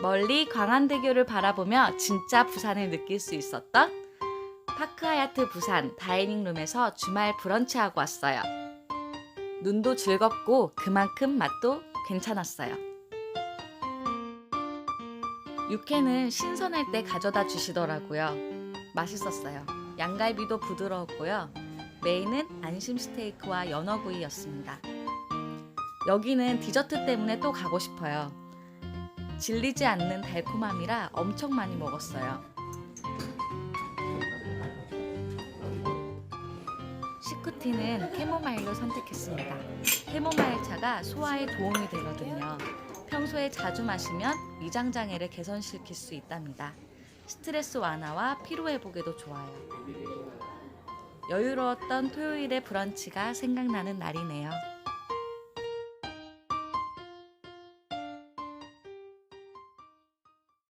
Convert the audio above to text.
멀리 광안대교를 바라보며 진짜 부산을 느낄 수 있었던 파크하야트 부산 다이닝룸에서 주말 브런치하고 왔어요. 눈도 즐겁고 그만큼 맛도 괜찮았어요. 육회는 신선할 때 가져다 주시더라고요. 맛있었어요. 양갈비도 부드러웠고요. 메인은 안심 스테이크와 연어구이였습니다. 여기는 디저트 때문에 또 가고 싶어요. 질리지 않는 달콤함이라 엄청 많이 먹었어요. 시쿠티는 캐모마일로 선택했습니다. 캐모마일 차가 소화에 도움이 되거든요. 평소에 자주 마시면 위장장애를 개선시킬 수 있답니다. 스트레스 완화와 피로 회복에도 좋아요. 여유로웠던 토요일의 브런치가 생각나는 날이네요.